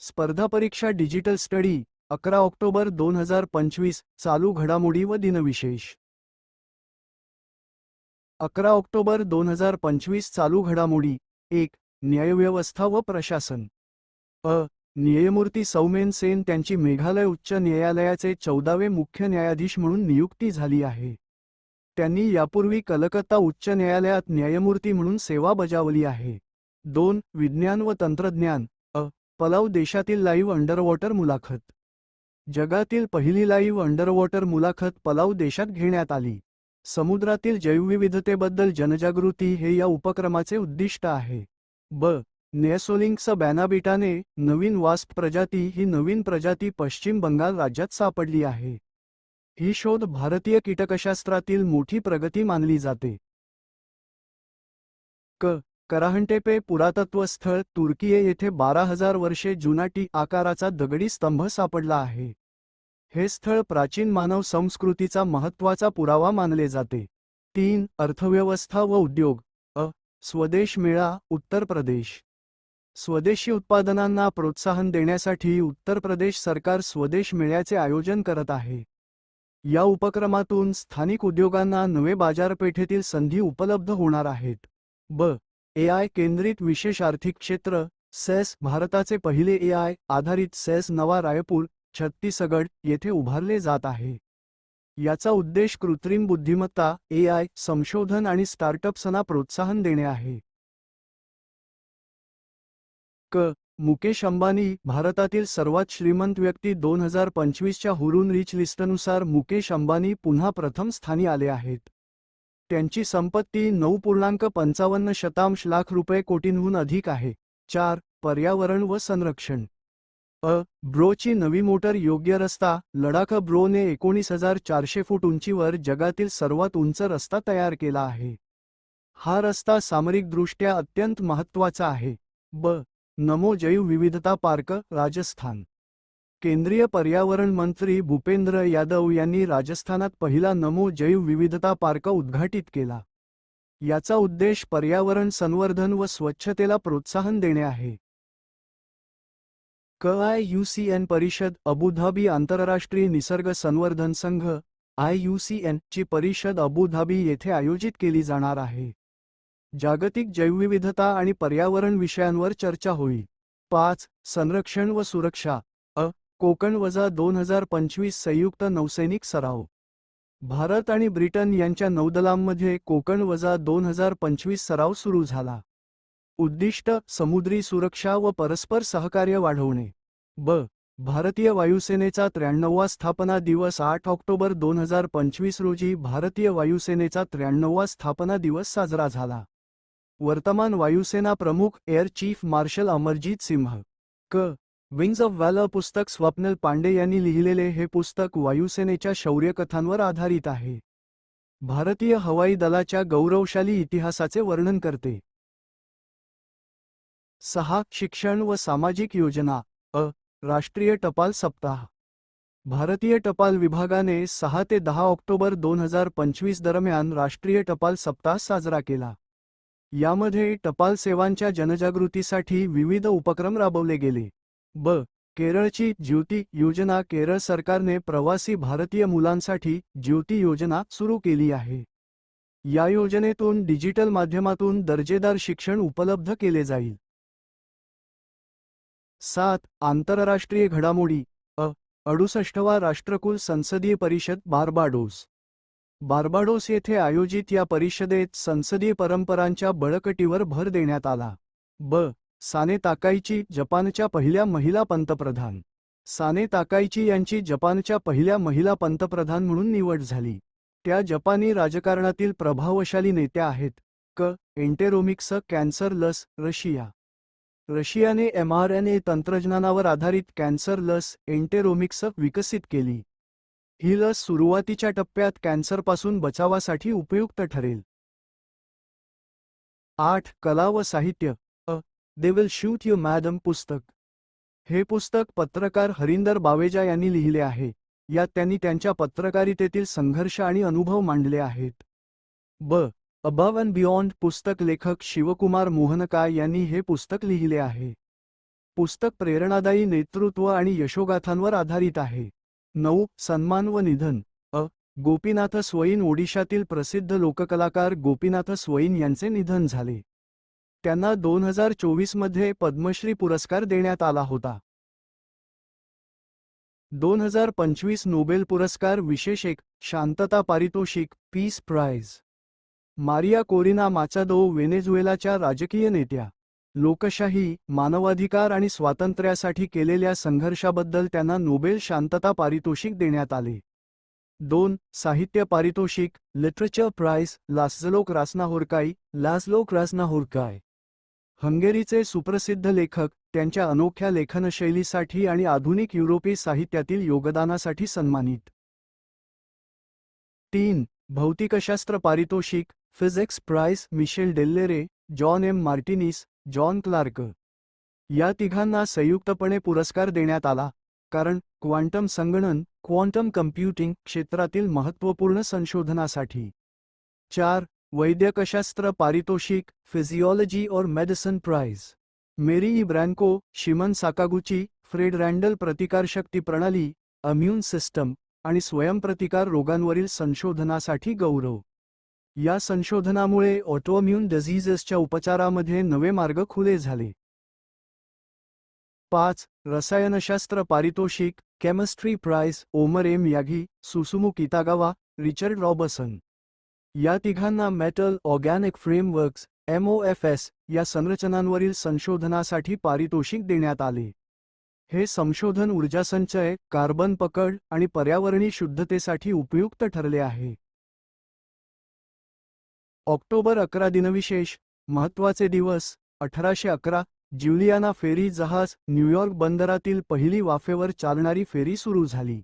स्पर्धा परीक्षा digital study अकरा ऑक्टोबर दोन हजार पंचवीस चालू घडामोडी व दिनविशेष. अकरा ऑक्टोबर दोन हजार पंचवीस चालू घडामोडी एक न्यायव्यवस्था व प्रशासन. अ न्यायमूर्ती सौमेन सेन त्यांची मेघालय उच्च न्यायालयाचे चौदावे मुख्य न्यायाधीश म्हणून नियुक्ती झाली आहे. त्यांनी यापूर्वी कलकत्ता उच्च न्यायालयात न्यायमूर्ती म्हणून सेवा बजावली आहे. दोन विज्ञान व तंत्रज्ञान. पलाव देशातील लाईव्ह अंडरवॉटर मुलाखत. जगातील पहिली लाईव्ह अंडरवॉटर मुलाखत पलाव देशात घेण्यात आली. समुद्रातील जैवविविधतेबद्दल जनजागृती हे या उपक्रमाचे उद्दिष्ट आहे. ब. नेसोलिंक्स बॅनाबिटाने नवीन वास्प प्रजाती ही नवीन प्रजाती पश्चिम बंगाल राज्यात सापडली आहे. ही शोध भारतीय कीटकशास्त्रातील मोठी प्रगती मानली जाते. क. कराहंटेपे पुरातत्व स्थळ तुर्कीये येथे बारा हजार वर्षे जुना टी आकाराचा दगडी स्तंभ सापडला आहे. हे स्थळ प्राचीन मानव संस्कृतीचा महत्त्वाचा पुरावा मानले जाते. तीन अर्थव्यवस्था व उद्योग. अ स्वदेश मेळा उत्तर प्रदेश. स्वदेशी उत्पादनांना प्रोत्साहन देण्यासाठी उत्तर प्रदेश सरकार स्वदेश मेळ्याचे आयोजन करत आहे. या उपक्रमातून स्थानिक उद्योगांना नवे बाजारपेठेतील संधी उपलब्ध होणार आहेत. ब एआय केंद्रित विशेष आर्थिक क्षेत्र सेस भारताचे पहिले एआय आधारित सेस नवा रायपूर छत्तीसगड येथे उभारले जात आहे. याचा उद्देश कृत्रिम बुद्धिमत्ता एआय संशोधन आणि स्टार्टअप्सना प्रोत्साहन देणे आहे. क. मुकेश अंबानी भारतातील सर्वात श्रीमंत व्यक्ती दोन हजार पंचवीसच्या हुरून रिच लिस्टनुसार मुकेश अंबानी पुन्हा प्रथम स्थानी आले आहेत. त्यांची संपत्ती नऊ पूर्णांक पंचावन्न शतांश लाख रुपये कोटींहून अधिक आहे. चार पर्यावरण व संरक्षण. अ ब्रोची नवी मोटर योग्य रस्ता. लडाख ब्रोने एकोणीस हजार चारशे फूट उंचीवर जगातील सर्वात उंच रस्ता तयार केला आहे. हा रस्ता सामरिकदृष्ट्या अत्यंत महत्त्वाचा आहे. ब नमो जैवविविधता पार्क राजस्थान. केंद्रीय पर्यावरण मंत्री भूपेंद्र यादव यांनी राजस्थानात पहिला नमो जैवविविधता पार्क उद्घाटित केला. याचा उद्देश पर्यावरण संवर्धन व स्वच्छतेला प्रोत्साहन देणे आहे. क आय यू सी एन परिषद अबुधाबी आंतरराष्ट्रीय निसर्ग संवर्धन संघ आय यू सी एन ची परिषद अबुधाबी येथे आयोजित केली जाणार आहे. जागतिक जैवविविधता आणि पर्यावरण विषयांवर चर्चा होईल. पाच संरक्षण व सुरक्षा. अ कोकण वजा दोन हजार पंचवीस संयुक्त नौसैनिक सराव. भारत आणि ब्रिटन यांच्या नौदलांमध्ये कोकण वजा दोन हजार पंचवीस सराव सुरू झाला. उद्दिष्ट समुद्री सुरक्षा व परस्पर सहकार्य वाढवणे. ब. भारतीय वायुसेनेचा त्र्याण्णववा स्थापना दिवस आठ ऑक्टोबर दोन हजार पंचवीस रोजी भारतीय वायुसेनेचा त्र्याण्णववा स्थापना दिवस साजरा झाला. वर्तमान वायुसेना प्रमुख air chief marshal Amarjeet Singh. क. विंग्ज ऑफ व्हॅलर पुस्तक स्वप्नल पांडे यांनी लिहिलेले हे पुस्तक वायुसेनेच्या शौर्यकथांवर आधारित आहे. भारतीय हवाई दलाच्या गौरवशाली इतिहासाचे वर्णन करते. सहा शिक्षण व सामाजिक योजना अ राष्ट्रीय टपाल सप्ताह. भारतीय टपाल विभागाने सहा ते दहा ऑक्टोबर दोन हजार पंचवीस दरम्यान राष्ट्रीय टपाल सप्ताह साजरा केला. यामध्ये टपाल सेवांच्या जनजागृतीसाठी विविध उपक्रम राबवले गेले. ब. केरळची ज्योती योजना केरळ सरकारने प्रवासी भारतीय मुलांसाठी ज्योती योजना सुरू केली आहे. या योजनेतून डिजिटल माध्यमातून दर्जेदार शिक्षण उपलब्ध केले जाईल. सात. आंतरराष्ट्रीय घडामोडी. अ. अडुसष्टवा राष्ट्रकुल संसदीय परिषद बार्बाडोस. बार्बाडोस येथे आयोजित या परिषदेत संसदीय परंपरांच्या बळकटीवर भर देण्यात आला. ब. साने ताकाईची जपानच्या पहिल्या महिला पंतप्रधान. साने ताकाईची यांची जपानच्या पहिल्या महिला पंतप्रधान म्हणून निवड झाली. त्या जपानी राजकारणातील प्रभावशाली नेत्या आहेत. क. एंटेरोमिक्स कॅन्सर लस रशिया. रशियाने एमआरएनए तंत्रज्ञानावर आधारित कॅन्सर लस एंटेरोमिक्स विकसित केली. ही लस सुरुवातीच्या टप्प्यात कॅन्सरपासून बचावासाठी उपयुक्त ठरेल. आठ. कला व साहित्य. They will shoot you madam पुस्तक. हे पुस्तक पत्रकार हरिंदर बावेजा यांनी लिहिले आहे. यात त्यांनी त्यांच्या पत्रकारितेतील संघर्ष आणि अनुभव मांडले आहेत. ब. अबव अँड बियॉन्ड पुस्तक लेखक शिवकुमार मोहनका यांनी हे पुस्तक लिहिले आहे. पुस्तक प्रेरणादायी नेतृत्व आणि यशोगाथांवर आधारित आहे. नऊ. सन्मान व निधन. अ. गोपीनाथ स्वैन ओडिशातील प्रसिद्ध लोककलाकार गोपीनाथ स्वैन यांचे निधन झाले. त्यांना दोन हजार चोवीसमध्ये पद्मश्री पुरस्कार देण्यात आला होता. दोन हजार पंचवीस नोबेल पुरस्कार विशेष एक शांतता पारितोषिक peace prize. Maria Corina Machado व्हेनेझुएलाच्या राजकीय नेत्या. लोकशाही मानवाधिकार आणि स्वातंत्र्यासाठी केलेल्या संघर्षाबद्दल त्यांना नोबेल शांतता पारितोषिक देण्यात आले. दोन साहित्य पारितोषिक लिटरेचर प्राइज लासलोक रासनाहोरकाई लास्लोक रासनाहोरकाय हंगेरीचे सुप्रसिद्ध लेखक त्यांच्या अनोख्या लेखनशैलीसाठी आणि आधुनिक युरोपी साहित्यातील योगदानासाठी सन्मानित. तीन भौतिकशास्त्र पारितोषिक physics prize Michel डेल्लेरे John M Martinis John Clarke. या तिघांना संयुक्तपणे पुरस्कार देण्यात आला कारण क्वांटम संगणन क्वांटम कम्प्युटिंग क्षेत्रातील महत्त्वपूर्ण संशोधनासाठी. चार वैद्यकशास्त्र पारितोषिक फिजिओलॉजी और medicine prize Mary E Brunkow Shimon Sakaguchi Fred Ramsdell प्रतिकारशक्ती प्रणाली अम्युन सिस्टम आणि स्वयंप्रतिकार रोगांवरील संशोधनासाठी गौरव. या संशोधनामुळे ऑटोम्युन डिझीजेसच्या उपचारामध्ये नवे मार्ग खुले झाले. पाच रसायनशास्त्र पारितोषिक chemistry prize Omar M Yaghi Susumu Kitagawa Richard Robson या तिघांना मेटल ऑर्गॅनिक फ्रेमवर्क्स एमओएफएस या संरचनांवरील संशोधनासाठी पारितोषिक देण्यात आले. हे संशोधन ऊर्जासंचय कार्बन पकड आणि पर्यावरणी शुद्धतेसाठी उपयुक्त ठरले आहे. ऑक्टोबर अकरा दिनविशेष महत्त्वाचे दिवस अठराशे अकरा ज्युलियाना फेरी जहाज न्यूयॉर्क बंदरातील पहिली वाफेवर चालणारी फेरी सुरू झाली.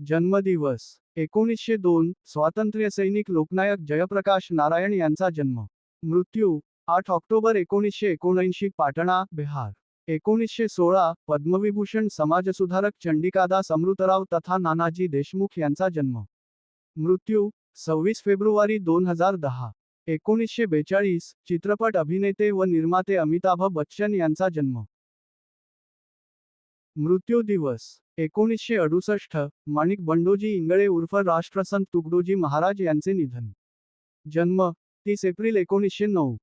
जन्मदिवस एकोणीसशे दोन स्वातंत्र्य सैनिक लोकनायक जयप्रकाश नारायण यांचा जन्म. मृत्यू आठ ऑक्टोबर एकोणीसशे एकोणऐंशी पाटणा बिहार. एकोणीसशे सोळा पद्मविभूषण समाजसुधारक चंडिकादास अमृतराव तथा नानाजी देशमुख यांचा जन्म. मृत्यू सव्वीस फेब्रुवारी दोन हजार दहा. एकोणीसशे बेचाळीस चित्रपट अभिनेते व निर्माते अमिताभ बच्चन यांचा जन्म. मृत्यू दिवस एकोणीसशे अडुसष्ट माणिक बंडोजी इंगळे उर्फ राष्ट्रसंत तुकडोजी महाराज यांचे निधन. जन्म तीस एप्रिल एकोणीसशे नऊ.